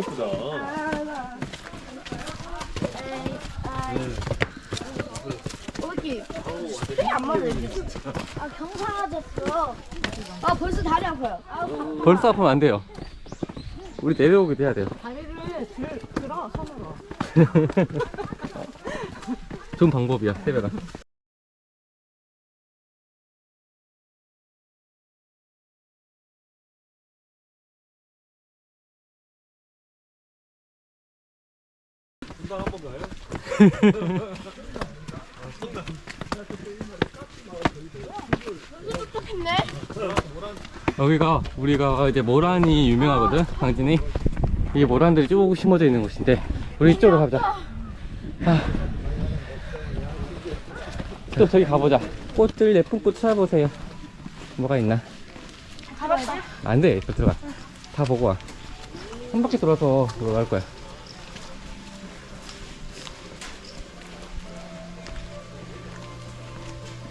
이쁘다. 어디? 안 맞아요. 아 경사졌어. 아 벌써 다리 아파요. 아 벌써 아프면 안 돼요. 우리 내려오기도 해야 돼요. 다리를 들 들어 손으로. 좋은 방법이야, 세배가. 금방 한번 가요? 똑똑했네. 여기가 우리가 이제 모란이 유명하거든, 강진이. 이 모란들이 쭉 심어져 있는 곳인데, 우리 이쪽으로 가보자. 아. 또 저기 가보자. 꽃들 예쁜 꽃 찾아보세요. 뭐가 있나? 가봤다. 안 돼, 이거 들어가. 다 보고 와. 한 바퀴 돌아서 들어갈 거야.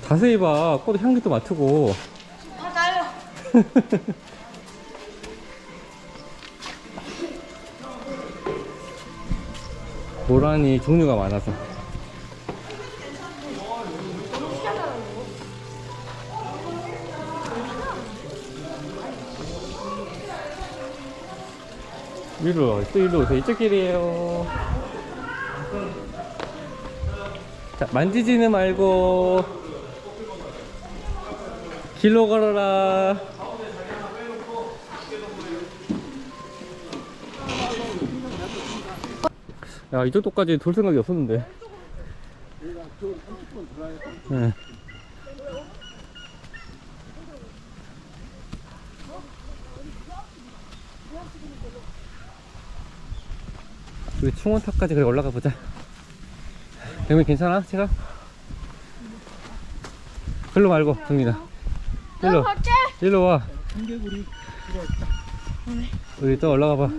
자세히 봐. 꽃 향기도 맡고. 맞아요. 모란이 종류가 많아서. 위로, 와. 또 일로 오세요. 이쪽 길이에요. 자, 만지지는 말고, 길로 걸어라. 야, 이 정도까지 돌 생각이 없었는데. 네. 우리 충원탑까지 그래 올라가 보자. 대문 괜찮아? 제가? 글로 말고, 동민아. 일로, 갈게. 일로 와. 우리 또 올라가 봐.